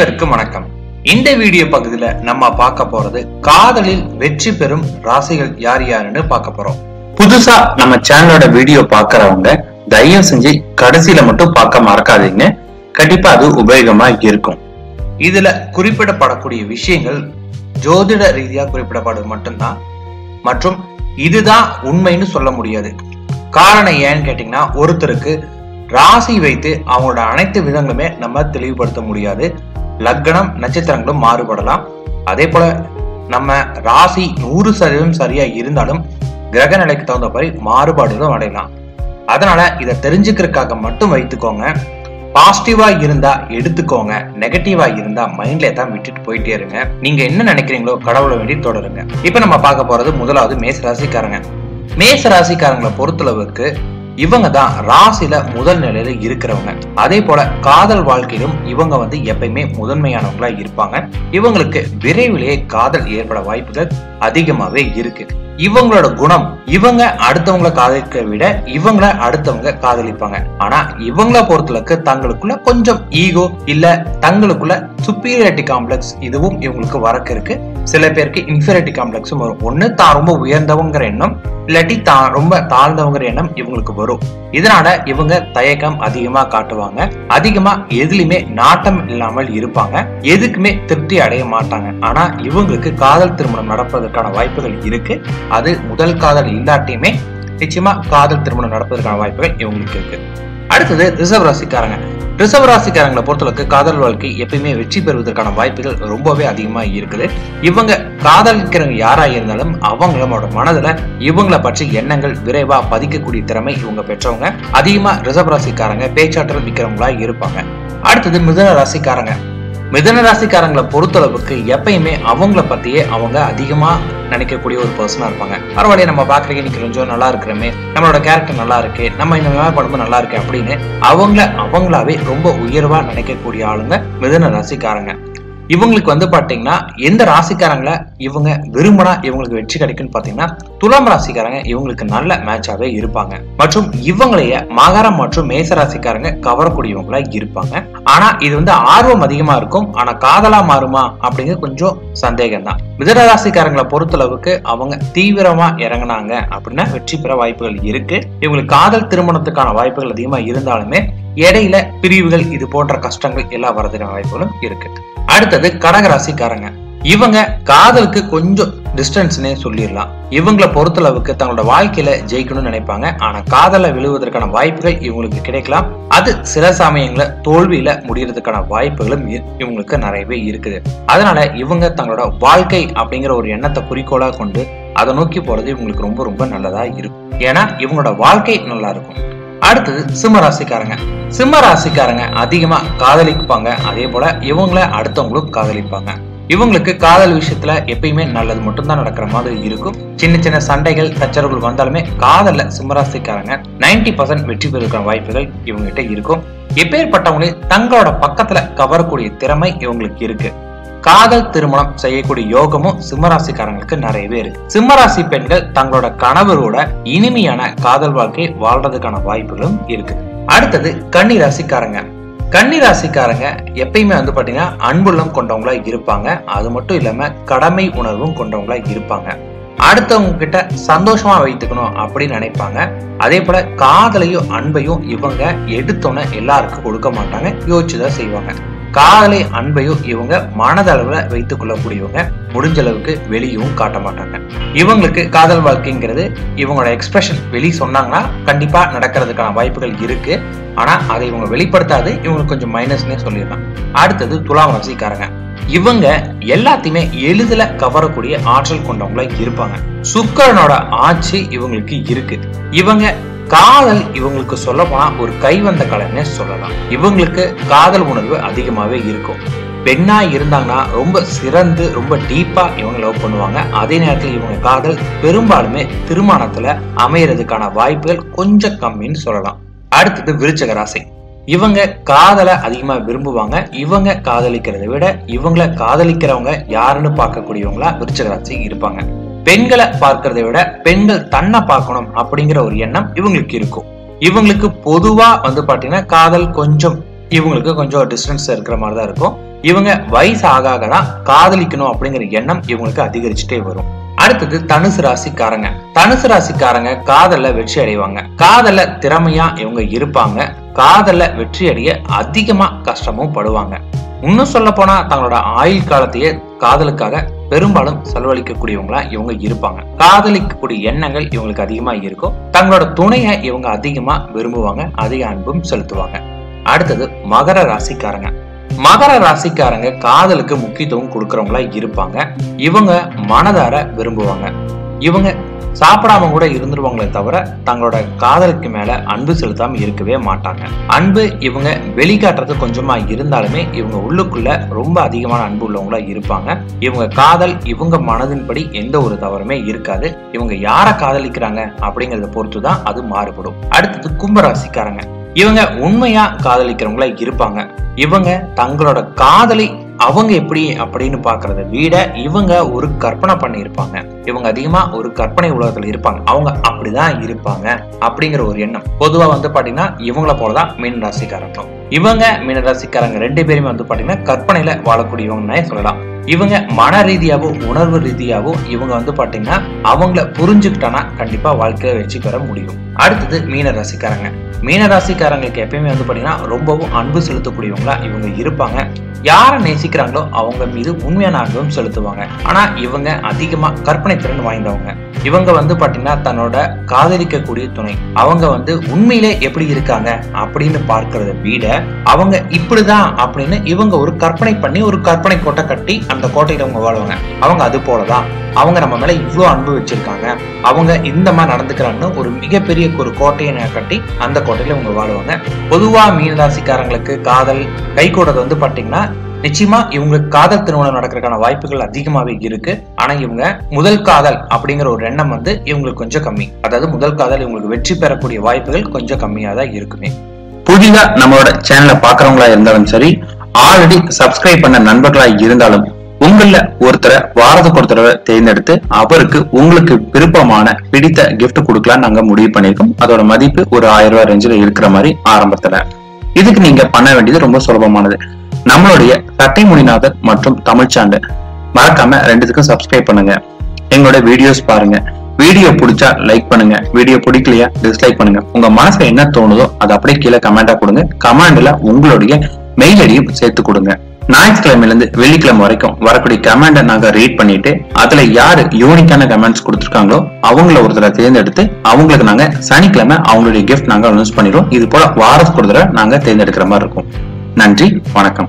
அனைவருக்கும் வணக்கம். இந்த வீடியோ பகுதியில நம்ம பார்க்க போறது காதலில் வெற்றி பெறும் ராசிகள் யார் யாருன்னு பார்க்க போறோம். புதுசா நம்ம சேனலோட வீடியோ பாக்குறவங்க தயவு செஞ்சு கடைசியில மட்டும் பார்க்க மறக்காதீங்க. கண்டிப்பா அது உபயோகமா இருக்கும். இதுல குறிப்பிடப்படக்கூடிய விஷயங்கள் ஜோதிட ரீதியா குறிப்பிடப்படுவது மட்டும்தான். மற்றும் இதுதான் உண்மைன்னு சொல்ல முடியாது. காரணம் ஏன்னு கேட்டீங்கன்னா ஒருத்தருக்கு ராசி வைத்து அவங்களோட அனைத்து விதங்களுமே நம்ம தெளிவுபடுத்த முடியாது. லக்னம் நட்சத்திரங்களும் மாறுபடலாம். அதே போல நம்ம ராசி நூறு சதவீதம் சரியா இருந்தாலும் கிரக நிலைக்கு தகுந்த மாதிரி மாறுபாடுகளும் அடையலாம். அதனால இதை தெரிஞ்சுக்கிறதுக்காக மட்டும் வைத்துக்கோங்க. பாசிட்டிவா இருந்தா எடுத்துக்கோங்க. நெகட்டிவா இருந்தா மைண்ட்ல தான் விட்டுட்டு போயிட்டே இருங்க. நீங்க என்ன நினைக்கிறீங்களோ கடவுளை வேண்டி தொடருங்க. இப்ப நம்ம பார்க்க போறது முதலாவது மேச ராசிக்காரங்க மேச ராசிக்காரங்களை பொறுத்தளவுக்கு இவங்க தான் ராசியில முதல் நிலையில இருக்கிறவங்க. அதே போல காதல் வாழ்க்கையிலும் இவங்க வந்து எப்பயுமே முதன்மையானவங்களா இருப்பாங்க. இவங்களுக்கு விரைவிலேயே காதல் ஏற்பட வாய்ப்புகள் அதிகமாவே இருக்கு. இவங்களோட குணம் இவங்க அடுத்தவங்களை காதலிக்க விட இவங்கள அடுத்தவங்க காதலிப்பாங்க. ஆனா இவங்கள பொறுத்தளவுக்கு தங்களுக்குள்ள கொஞ்சம் ஈகோ இல்ல தங்களுக்குள்ள சுப்பீரியாரிட்டி காம்ப்ளெக்ஸ் இதுவும் இவங்களுக்கு வரக்கு இருக்கு. சில பேருக்கு இன்ஃபீரியாரிட்டி காம்ப்ளெக்ஸும் வரும். ஒண்ணு தான் ரொம்ப உயர்ந்தவங்கிற எண்ணம் இல்லாட்டி தான் ரொம்ப தாழ்ந்தவங்கிற எண்ணம் இவங்களுக்கு வரும். இதனால இவங்க தயக்கம் அதிகமா காட்டுவாங்க. அதிகமா எதுலயுமே நாட்டம் இல்லாமல் இருப்பாங்க. எதுக்குமே திருப்தி அடைய மாட்டாங்க. ஆனா இவங்களுக்கு காதல் திருமணம் நடப்பதற்கான வாய்ப்புகள் இருக்கு. அது முதல் காதல் இல்லாட்டியுமே நிச்சயமா காதல் திருமணம் நடப்பதற்கான வாய்ப்புகள் இவங்களுக்கு இருக்கு. அடுத்தது ரிசர்வ் ராசிக்காரங்க. ரிசர்வ் ராசிக்காரங்களை பொறுத்தளவுக்கு காதல் வாழ்க்கை எப்பயுமே வெற்றி பெறுவதற்கான வாய்ப்புகள் ரொம்பவே அதிகமா இருக்குது. இவங்க காதலிக்கிறவங்க யாரா இருந்தாலும் அவங்களோட மனதுல இவங்களை பற்றி எண்ணங்கள் விரைவா பதிக்கக்கூடிய திறமை இவங்க பெற்றவங்க. அதிகமா ரிசர்வ் ராசிக்காரங்க பேச்சாற்றல் மிக்கிறவங்களா இருப்பாங்க. அடுத்தது மிதன ராசிக்காரங்க. மிதன ராசிக்காரங்களை பொறுத்தளவுக்கு எப்பயுமே அவங்கள பத்தியே அவங்க அதிகமா நினைக்கக்கூடிய ஒரு பர்சனா இருப்பாங்க. பரவாயில்ல நம்ம பாக்குறீங்க இன்னைக்கு கொஞ்சம் நல்லா இருக்கிறோமே நம்மளோட கேரக்டர் நல்லா இருக்கு நம்ம இந்த மாதிரி படமும் நல்லா இருக்கு அப்படின்னு அவங்கள அவங்களாவே ரொம்ப உயர்வா நினைக்கக்கூடிய ஆளுங்க மிதன ராசிக்காரங்க. இவங்களுக்கு வந்து பாத்தீங்கன்னா எந்த ராசிக்காரங்களை இவங்க விரும்பினா இவங்களுக்கு வெற்றி கிடைக்கும்னு பாத்தீங்கன்னா துலாம் ராசிக்காரங்க இவங்களுக்கு நல்ல மேட்சாவே இருப்பாங்க. மற்றும் இவங்களைய மகரம் மற்றும் மேச ராசிக்காரங்க கவரக்கூடியவங்களா இருப்பாங்க. ஆனா இது வந்து ஆர்வம் அதிகமா இருக்கும். ஆனா காதலா மாறுமா அப்படிங்கிறது கொஞ்சம் சந்தேகம் தான் மிதனராசிக்காரங்களை பொறுத்தளவுக்கு அவங்க தீவிரமா இறங்குனாங்க அப்படின்னா வெற்றி பெற வாய்ப்புகள் இருக்கு. இவங்களுக்கு காதல் திருமணத்துக்கான வாய்ப்புகள் அதிகமா இருந்தாலுமே இடையில பிரிவுகள் இது போன்ற கஷ்டங்கள் எல்லாம் வரதுக்கான வாய்ப்புகளும் இருக்கு. அடுத்தது கடகராசிக்காரங்க. இவங்க காதலுக்கு கொஞ்சம் டிஸ்டன்ஸ்னே சொல்லிடலாம். இவங்கள பொறுத்தளவுக்கு தங்களோட வாழ்க்கையில ஜெயிக்கணும்னு நினைப்பாங்க. ஆனா காதல விழுவதற்கான வாய்ப்புகள் இவங்களுக்கு கிடைக்கலாம். அது சில சமயங்கள தோல்வியில முடியறதுக்கான வாய்ப்புகளும் இவங்களுக்கு நிறையவே இருக்குது. அதனால இவங்க தங்களோட வாழ்க்கை அப்படிங்கிற ஒரு எண்ணத்தை குறிக்கோளா கொண்டு அதை நோக்கி போறது இவங்களுக்கு ரொம்ப ரொம்ப நல்லதா இருக்கும். ஏன்னா இவங்களோட வாழ்க்கை நல்லா இருக்கும். அடுத்தது சிம்ம ராசிக்காரங்க சிம்ம ராசிக்காரங்க அதிகமா காதலிப்பாங்க. அதே போல இவங்கள அடுத்தவங்களும் காதலிப்பாங்க. இவங்களுக்கு காதல் விஷயத்துல எப்பயுமே நல்லது மட்டும்தான் நடக்கிற மாதிரி இருக்கும். சின்ன சின்ன சண்டைகள் சச்சரவுகள் வந்தாலுமே காதல்ல சிம்மராசிக்காரங்க 90% பர்சன்ட் வெற்றி பெறுக்கிற வாய்ப்புகள் இவங்ககிட்ட இருக்கும். எப்பேற்பட்டவங்களே தங்களோட பக்கத்துல கவரக்கூடிய திறமை இவங்களுக்கு இருக்கு. காதல் திருமணம் செய்யக்கூடிய யோகமும் சிம்மராசிக்காரங்களுக்கு நிறையவே இருக்கு. சிம்மராசி பெண்கள் தங்களோட கணவரோட இனிமையான காதல் வாழ்க்கை வாழ்றதுக்கான வாய்ப்புகளும் இருக்கு. அடுத்தது கன்னி ராசிக்காரங்க கன்னி ராசிக்காரங்க எப்பயுமே வந்து பாத்தீங்கன்னா அன்புள்ளம் கொண்டவங்களா இருப்பாங்க. அது மட்டும் இல்லாம கடமை உணர்வும் கொண்டவங்களா இருப்பாங்க. அடுத்தவங்க கிட்ட சந்தோஷமா வைத்துக்கணும் அப்படின்னு நினைப்பாங்க. அதே போல காதலையும் அன்பையும் இவங்க எடுத்தோன்னே எல்லாருக்கும் கொடுக்க மாட்டாங்க. யோசிச்சுதான் செய்வாங்க. காதலை அன்பையும் இவங்க மனதளவுல வைத்துக் கொள்ளக்கூடியவங்க. முடிஞ்ச அளவுக்கு வெளியும் காட்ட மாட்டாங்க. இவங்களுக்கு காதல் வாழ்க்கைங்கிறது இவங்களோட எக்ஸ்பிரஷன் வெளி சொன்னாங்கன்னா கண்டிப்பா நடக்கிறதுக்கான வாய்ப்புகள் இருக்கு. ஆனா அதை இவங்க வெளிப்படுத்தாது இவங்களுக்கு கொஞ்சம் மைனஸ்னே சொல்லிடலாம். அடுத்தது துலாம் ராசிக்காரங்க. இவங்க எல்லாத்தையுமே எளிதில கவரக்கூடிய ஆற்றல் கொண்டவங்களா இருப்பாங்க. சுக்கரனோட ஆட்சி இவங்களுக்கு இருக்கு. இவங்க காதல் இவங்களுக்கு சொல்ல போனா ஒரு கைவந்த கலைன்னே சொல்லலாம். இவங்களுக்கு காதல் உணர்வு அதிகமாவே இருக்கும். பெண்ணா இருந்தாங்கன்னா ரொம்ப சிறந்து ரொம்ப டீப்பா இவங்க லவ் பண்ணுவாங்க. அதே நேரத்தில் இவங்க காதல் பெரும்பாலுமே திருமணத்துல அமையறதுக்கான வாய்ப்புகள் கொஞ்சம் கம்மின்னு சொல்லலாம். அடுத்தது விருச்சக ராசி. இவங்க காதலை அதிகமா விரும்புவாங்க. இவங்க காதலிக்கிறத விட இவங்கள காதலிக்கிறவங்க யாருன்னு பார்க்கக்கூடியவங்களா விருச்சக ராசி இருப்பாங்க. பெண்களை பார்க்கறதை விட பெண்கள் தன்னை பார்க்கணும் அப்படிங்கிற ஒரு எண்ணம் இவங்களுக்கு இருக்கும். இவங்களுக்கு பொதுவா வந்து பாத்தீங்கன்னா காதல் கொஞ்சம் இவங்களுக்கு கொஞ்சம் டிஸ்டன்ஸ் இருக்கிற மாதிரி தான் இருக்கும். இவங்க வயசு ஆக ஆக தான் காதலிக்கணும் அப்படிங்கிற எண்ணம் இவங்களுக்கு அதிகரிச்சுட்டே வரும். அடுத்தது தனுசு ராசிக்காரங்க. தனுசு ராசிக்காரங்க காதல்ல வெற்றி அடைவாங்க. காதல்ல திறமையா இவங்க இருப்பாங்க. காதல்ல வெற்றி அடைய அதிகமா கஷ்டமும் படுவாங்க. இன்னும் சொல்ல போனா தங்களோட ஆயுள் காலத்தையே காதலுக்காக பெரும்பாலும் செலவழிக்கக்கூடியவங்களா இவங்க இருப்பாங்க. காதலிக்கக்கூடிய எண்ணங்கள் இவங்களுக்கு அதிகமா இருக்கும். தங்களோட துணையை இவங்க அதிகமா விரும்புவாங்க அதிக அன்பும் செலுத்துவாங்க. அடுத்தது மகர ராசிக்காரங்க. மகர ராசிக்காரங்க காதலுக்கு முக்கியத்துவம் கொடுக்கறவங்களா இருப்பாங்க. இவங்க மனதார விரும்புவாங்க. இவங்க சாப்பிடாம கூட இருந்துருவாங்களே தவிர தங்களோட காதலுக்கு மேல அன்பு செலுத்தாம இருக்கவே மாட்டாங்க. அன்பு இவங்க வெளிக்காட்டுறது கொஞ்சமா இருந்தாலுமே இவங்க உள்ளுக்குள்ள ரொம்ப அதிகமான அன்பு உள்ளவங்களா இருப்பாங்க. இவங்க காதல் இவங்க மனதின்படி எந்த ஒரு தவறுமே இருக்காது. இவங்க யார காதலிக்கிறாங்க அப்படிங்கறத பொறுத்து தான் அது மாறுபடும். அடுத்தது கும்பராசிக்காரங்க. இவங்க உண்மையா காதலிக்கிறவங்களா இருப்பாங்க. இவங்க தங்களோட காதலை அவங்க எப்படி அப்படின்னு பாக்குறத விட இவங்க ஒரு கற்பனை பண்ணியிருப்பாங்க. இவங்க அதிகமா ஒரு கற்பனை உலகத்துல இருப்பாங்க. அவங்க அப்படிதான் இருப்பாங்க அப்படிங்கிற ஒரு எண்ணம். பொதுவா வந்து பாத்தீங்கன்னா இவங்கள போலதான் மீன ராசிக்காரங்களும் இவங்க மீன ராசிக்காரங்க ரெண்டு பேருமே வந்து பாத்தீங்கன்னா கற்பனையில வாழக்கூடியவங்கன்னே சொல்லலாம். இவங்க மன ரீதியாவோ உணர்வு ரீதியாவோ இவங்க வந்து பாத்தீங்கன்னா அவங்கள புரிஞ்சுக்கிட்டானா கண்டிப்பா வாழ்க்கையில வெற்றி பெற முடியும். அடுத்தது மீன ரசிக்காரங்க. மீனராசிக்காரங்களுக்கு எப்பயுமே வந்து பார்த்தீங்கன்னா ரொம்பவும் அன்பு செலுத்தக்கூடியவங்களா இவங்க இருப்பாங்க. யாரை நேசிக்கிறாங்களோ அவங்க மீது உண்மையான அன்பும் செலுத்துவாங்க. ஆனா இவங்க அதிகமா கற்பனை திறன் வாய்ந்தவங்க. இவங்க வந்து பாத்தீங்கன்னா தன்னோட காதலிக்கக்கூடிய துணை. அவங்க வந்து உண்மையிலே எப்படி இருக்காங்க அப்படின்னு பார்க்கறத விட அவங்க இப்படிதான் அப்படின்னு இவங்க ஒரு கற்பனை பண்ணி ஒரு கற்பனை கோட்டை கட்டி அந்த கோட்டையில அவங்க வாழ்வாங்க. அவங்க அது போலதான். அவங்க நம்ம மேல இவ்வளவு அன்பு வச்சிருக்காங்க. அவங்க இந்த மாதிரி நடந்துக்கிறாங்கன்னு ஒரு மிகப்பெரிய ஒரு கோட்டையை கட்டி அந்த கோட்டையில அவங்க வாழுவாங்க. பொதுவா மீனராசிக்காரங்களுக்கு காதல் கை கூடது வந்து பாத்தீங்கன்னா நிச்சயமா இவங்களுக்கு காதல் திருமணம் நடக்கிறதுக்கான வாய்ப்புகள் அதிகமாவே இருக்கு. ஆனா இவங்க முதல் காதல் அப்படிங்கிற ஒரு எண்ணம் வந்து இவங்களுக்கு கொஞ்சம் கம்மி. அதாவது முதல் காதல் இவங்களுக்கு வெற்றி பெறக்கூடிய வாய்ப்புகள் கொஞ்சம் கம்மியா தான் இருக்குமே. புதிதா நம்மளோட சேனலை பாக்குறவங்களா இருந்தாலும் சரி ஆல்ரெடி சப்ஸ்கிரைப் பண்ண நண்பர்களா இருந்தாலும் உங்கள ஒருத்தரை வாரத்துக்கு ஒருத்தரை தேர்ந்தெடுத்து அவருக்கு உங்களுக்கு விருப்பமான பிடித்த கிஃப்ட் கொடுக்கலாம் நாங்க முடிவு பண்ணிருக்கோம் அதோட மதிப்பு ஒரு ஆயிரம் ரூபாய் ரேஞ்சில் இருக்கிற மாதிரி ஆரம்பத்துல. இதுக்கு நீங்க பண்ண வேண்டியது ரொம்ப சுலபமானது. நம்மளுடைய சட்டை மொழிநாதர் மற்றும் தமிழ்ச்சாண்டு மறக்காம ரெண்டுத்துக்கும் சப்ஸ்கிரைப் பண்ணுங்க. எங்களோட வீடியோஸ் பாருங்க. வீடியோ பிடிச்சா லைக் பண்ணுங்க. வீடியோ பிடிக்கலையா டிஸ்லைக் பண்ணுங்க. உங்க மனசுல என்ன தோணுதோ அதை அப்படியே கீழே கமெண்டா கொடுங்க. கமெண்ட்ல உங்களுடைய மெயில் ஐடியும் சேர்த்து கொடுங்க. ஞாயிற்றுக்கிழமையில இருந்து வெள்ளிக்கிழமை வரைக்கும் வரக்கூடிய கமெண்டை நாங்க ரீட் பண்ணிட்டு அதுல யாரு யூனிக்கான கமெண்ட்ஸ் கொடுத்துருக்காங்களோ அவங்கள ஒருத்தரை தேர்ந்தெடுத்து அவங்களுக்கு நாங்க சனிக்கிழமை அவங்களுடைய கிஃப்ட் நாங்க அனௌன்ஸ் பண்ணிடுவோம். இது போல வாரத்துக்கு ஒரு தடவை நாங்க தேர்ந்தெடுக்கிற மாதிரி இருக்கும். நன்றி வணக்கம்.